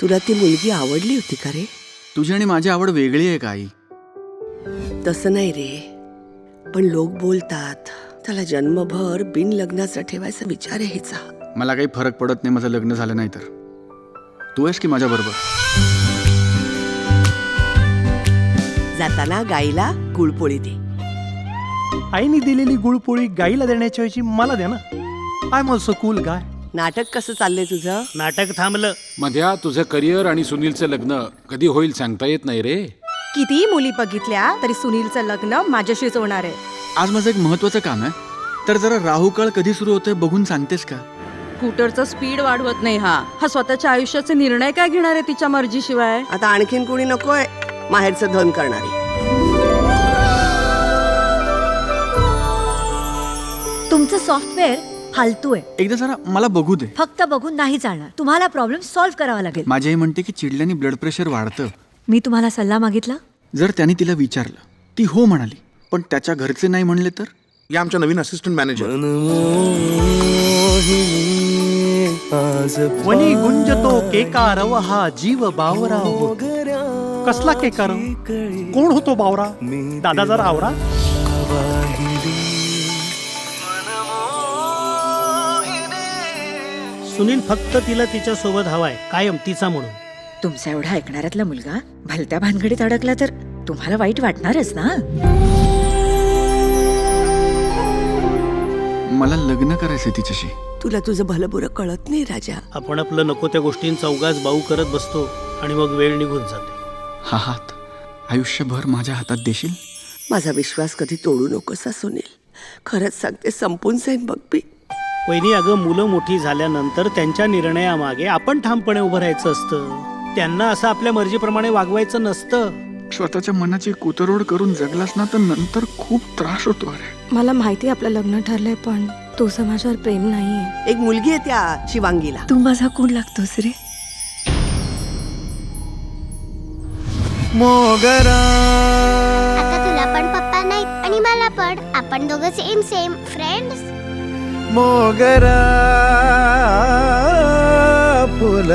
तुला ती मुलगी आवडली होती का रे? तुझी आणि माझी आवड वेगळी आहे का आई तसं नाही रे. पण लोक बोलतात त्याला जन्मभर बिन लग्नाचा ठेवायचा विचार आहे हिचा. मला काही फरक पडत नाही माझं लग्न झालं नाही तर तू आहेस की माझ्या बरोबर जाताना गाईला गुळपोळी दे. आईने दिलेली गुळपोळी गाईला देण्याच्या ऐवजी मला द्या ना. I am also cool guy. नाटक कसं चाललंय तुझं? नाटक थांबलं. मध्या तुझं करिअर आणि सुनीलचं लग्न कधी होईल सांगता येत नाही रे. कितीही मुली बघितल्या तरी सुनीलचं लग्न माझ्याशीच होणार आहे. आज माझं एक महत्वाचं काम आहे. तर जरा राहुकाळ कधी सुरू होतंय बघून सांगतेस का? स्कूटरचं स्पीड वाढवत नाही हा. हा स्वतःच्या आयुष्याचे निर्णय काय घेणार आहे तिच्या मर्जीशिवाय? आता आणखीन कोणी नकोय? माहेरचं धन करणारी. तुमचं सॉफ्टवेअर फालतू आहे. एकदा जरा मला बघू दे. फक्त बघून नाही चालणार तुम्हाला प्रॉब्लेम सॉल्व्ह करावा लागेल. माझी आई म्हणते की चिडल्याने ब्लड प्रेशर वाढतं. मी तुम्हाला सल्ला मागितला? जर त्याने तिला विचारलं ती हो म्हणाली पण त्याच्या घरचे नाही म्हणले तर? या आमच्या नवीन असिस्टंट मॅनेजर वनी गुंजतो केकारव हा जीव बावरा हो. कसला केकार कोण होतो बावरा? दादा जरा आवरा. सुनील फक्त तिला तिच्या सोबत हवाय कायम तिचा म्हणून. तुमचा एवढा ऐकणाऱ्यातला मुलगा भलत्या भानगडीत अडकला तर तुम्हाला वाईट वाटणारच ना? मला लग्न करायचंय तिच्याशी. तुला तुझं भलं बुरं कळत नाही राजा. आपण आपलं नको त्या गोष्टींचा उगाच बाऊ करत बसतो आणि मग वेळ निघून जाते. हा हात आयुष्यभर माझ्या हातात देशील? माझा विश्वास कधी तोडू नकोस हा सुनील. खरंच सांगते संपून जाईन बघ मी वहिनी अगं मुलं मोठी झाल्यानंतर त्यांच्या निर्णयामागे आपण ठामपणे उभं राहायचं असतं. त्यांना असं आपल्या मर्जीप्रमाणे वागवायचं नसतं. स्वतःच्या मनाची कुतरोड करून जगलास ना तर नंतर खूप त्रास होतो अरे. मला माहिती आहे आपलं लग्न ठरलंय पण तुझं माझ्यावर प्रेम नाहीये. एक मुलगी आहे त्या शिवांगीला. तू माझा कोण लागतोस रे आता तुला पण पप्पा नाहीत आणि मला पण. आपण दोघं सेम सेम फ्रेंड्स मोगरा भुल